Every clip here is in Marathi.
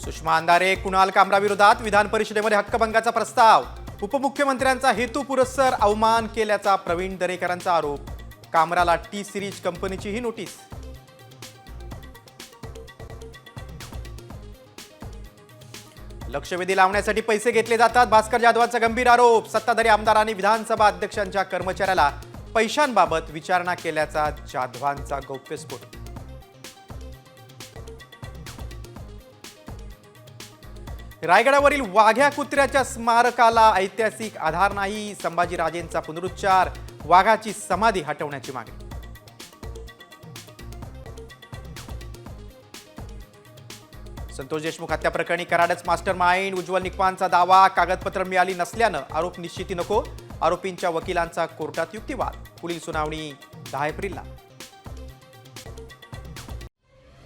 सुषमा अंधारे कुणाल कामराविरोधात विधान परिषदेमध्ये हक्कभंगाचा प्रस्ताव. उपमुख्यमंत्र्यांचा हेतू पुरस्सर अवमान केल्याचा प्रवीण दरेकरांचा आरोप. कामराला टी सिरीज कंपनीचीही नोटीस. लक्षवेधी लावण्यासाठी पैसे घेतले जातात भास्कर जाधवांचा गंभीर आरोप. सत्ताधारी आमदारांनी विधानसभा अध्यक्षांच्या कर्मचाऱ्याला पैशांबाबत विचारणा केल्याचा जाधवांचा गौप्यस्फोट. रायगडावरील वाघ्या कुत्र्याच्या स्मारकाला ऐतिहासिक आधार नाही. संभाजीराजेंचा पुनरुच्चार वाघाची समाधी हटवण्याची मागणी. संतोष देशमुख हत्या प्रकरणी कराडच मास्टर माइंड उज्ज्वल निकमांचा दावा कागदपत्र मिळाली नसल्यानं आरोप निश्चिती नको आरोपींच्या वकिलांचा कोर्टात युक्तिवाद. पुढील सुनावणी दहा एप्रिलला.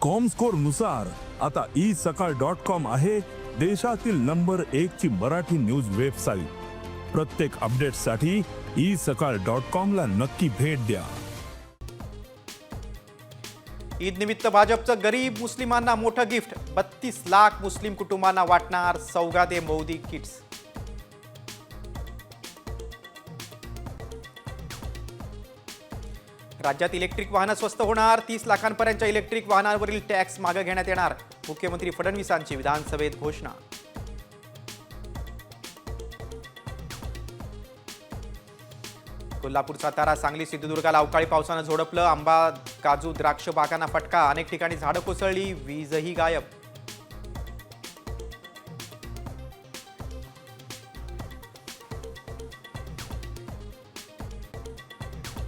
कॉम स्कोरनुसार आता ई सकाळ डॉट कॉम आहे. देशातील नंबर एक ची मराठी न्यूज वेबसाईट. प्रत्येक अपडेटसाठी ई सकाळ डॉट कॉम ला नक्की भेट द्या. ईद निमित्त भाजपचं गरीब मुस्लिमांना मोठं गिफ्ट. बत्तीस लाख मुस्लिम कुटुंबांना वाटणार सौगादे मोदी किट्स. राज्यात इलेक्ट्रिक वाहनं स्वस्त होणार तीस लाखांपर्यंतच्या इलेक्ट्रिक वाहनांवरील टॅक्स मागे घेण्यात येणार. मुख्यमंत्री फडणवीसांची विधानसभेत घोषणा. कोल्हापूर सातारा सांगली सिंधुदुर्गाला अवकाळी पावसानं झोडपलं आंबा काजू द्राक्ष बागांना फटका अनेक ठिकाणी झाडं कोसळली वीजही गायब.